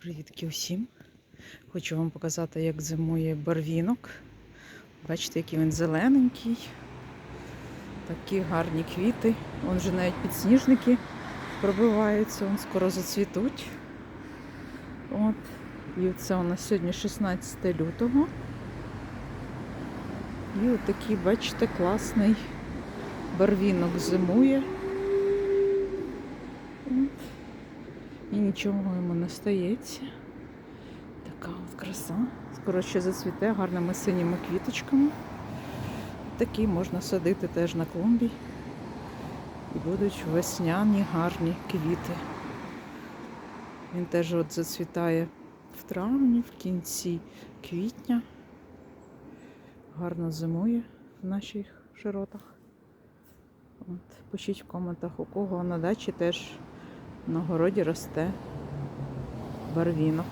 Привітки усім! Хочу вам показати, як зимує барвінок. Бачите, який він зелененький. Такі гарні квіти. Вон вже навіть підсніжники пробиваються, вон скоро зацвітуть. От. І це у нас сьогодні 16 лютого. І от такий, бачите, класний барвінок зимує. І нічого йому не стається. Така от краса. Скоро ще зацвіте гарними синіми квіточками. Такі можна садити теж на клумбі. І будуть весняні гарні квіти. Він теж от зацвітає в травні, в кінці квітня. Гарно зимує в наших широтах. От, пишіть в коментах, у кого на дачі теж на городі росте барвінок.